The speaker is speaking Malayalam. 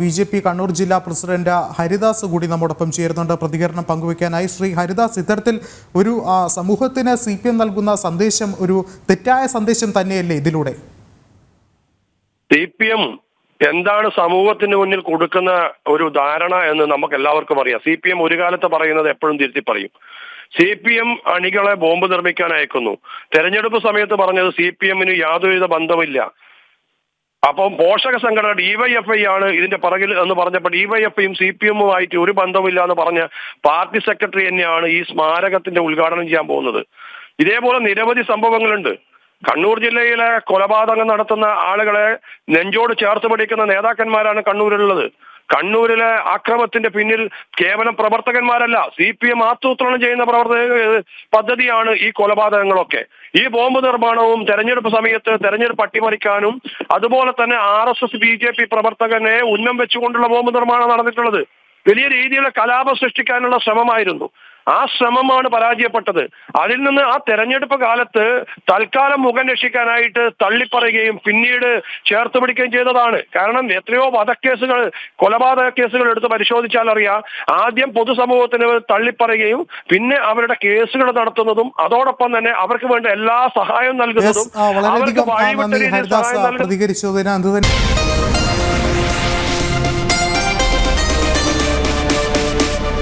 ബി ജെ പി കണ്ണൂർ ജില്ലാ പ്രസിഡന്റ് ഹരിദാസ് കൂടി നമ്മോടൊപ്പം ചേരുന്നുണ്ട്. പ്രതികരണം പങ്കുവയ്ക്കാനായി ശ്രീ ഹരിദാസ് ഇത്തരത്തിൽ ഒരു സമൂഹത്തിന് സി പി എം നൽകുന്ന സന്ദേശം ഒരു തെറ്റായ സന്ദേശം തന്നെയല്ലേ ഇതിലൂടെ? സി പി എം എന്താണ് സമൂഹത്തിന് മുന്നിൽ കൊടുക്കുന്ന ഒരു ധാരണ എന്ന് നമുക്ക് എല്ലാവർക്കും അറിയാം. സി പി എം ഒരു കാലത്ത് പറയുന്നത് എപ്പോഴും തിരുത്തി പറയും. സി പി എം അണികളെ ബോംബ് നിർമ്മിക്കാൻ അയക്കുന്നു. തെരഞ്ഞെടുപ്പ് സമയത്ത് പറഞ്ഞത് സി പി എമ്മിന് യാതൊരുവിധ ബന്ധമില്ല അപ്പം പോഷക സംഘടന ഡിവൈഎഫ്ഐ ആണ് ഇതിന്റെ പിറകിൽ എന്ന് പറഞ്ഞപ്പോൾ ഡിവൈഎഫ്ഐയും സി പി എമ്മുമായിട്ട് ഒരു ബന്ധമില്ല എന്ന് പറഞ്ഞ പാർട്ടി സെക്രട്ടറി തന്നെയാണ് ഈ സ്മാരകത്തിന്റെ ഉദ്ഘാടനം ചെയ്യാൻ പോകുന്നത്. ഇതേപോലെ നിരവധി സംഭവങ്ങളുണ്ട്. കണ്ണൂർ ജില്ലയിലെ കൊലപാതകം നടത്തുന്ന ആളുകളെ നെഞ്ചോട് ചേർത്ത് പിടിക്കുന്ന നേതാക്കന്മാരാണ് കണ്ണൂരിലുള്ളത്. കണ്ണൂരിലെ ആക്രമത്തിന്റെ പിന്നിൽ കേവലം പ്രവർത്തകന്മാരല്ല സി പി എം ആസൂത്രണം ചെയ്യുന്ന പ്രവർത്തക പദ്ധതിയാണ് ഈ കൊലപാതകങ്ങളൊക്കെ. ഈ ബോംബ് നിർമ്മാണവും തെരഞ്ഞെടുപ്പ് സമയത്ത് തെരഞ്ഞെടുപ്പ് അട്ടിമറിക്കാനും അതുപോലെ തന്നെ R S S B J P പ്രവർത്തകനെ ഉന്നം വെച്ചുകൊണ്ടുള്ള ബോംബ് നിർമ്മാണം നടന്നിട്ടുള്ളത്. വലിയ രീതിയിലുള്ള കലാപം സൃഷ്ടിക്കാനുള്ള ശ്രമമായിരുന്നു. ആ ശ്രമമാണ് പരാജയപ്പെട്ടത്. അതിൽ നിന്ന് ആ തെരഞ്ഞെടുപ്പ് കാലത്ത് തൽക്കാലം മുഖം രക്ഷിക്കാനായിട്ട് തള്ളിപ്പറയുകയും പിന്നീട് ചേർത്ത് പിടിക്കുകയും ചെയ്തതാണ്. കാരണം എത്രയോ വധക്കേസുകൾ കൊലപാതക കേസുകൾ എടുത്ത് പരിശോധിച്ചാൽ അറിയാം. ആദ്യം പൊതുസമൂഹത്തിന് തള്ളിപ്പറയുകയും പിന്നെ അവരുടെ കേസുകൾ നടത്തുന്നതും അതോടൊപ്പം തന്നെ അവർക്ക് വേണ്ട എല്ലാ സഹായവും നൽകുന്നതും അവർക്ക് വഴിവിട്ട രീതിയിൽ സഹായം നൽകുന്നതും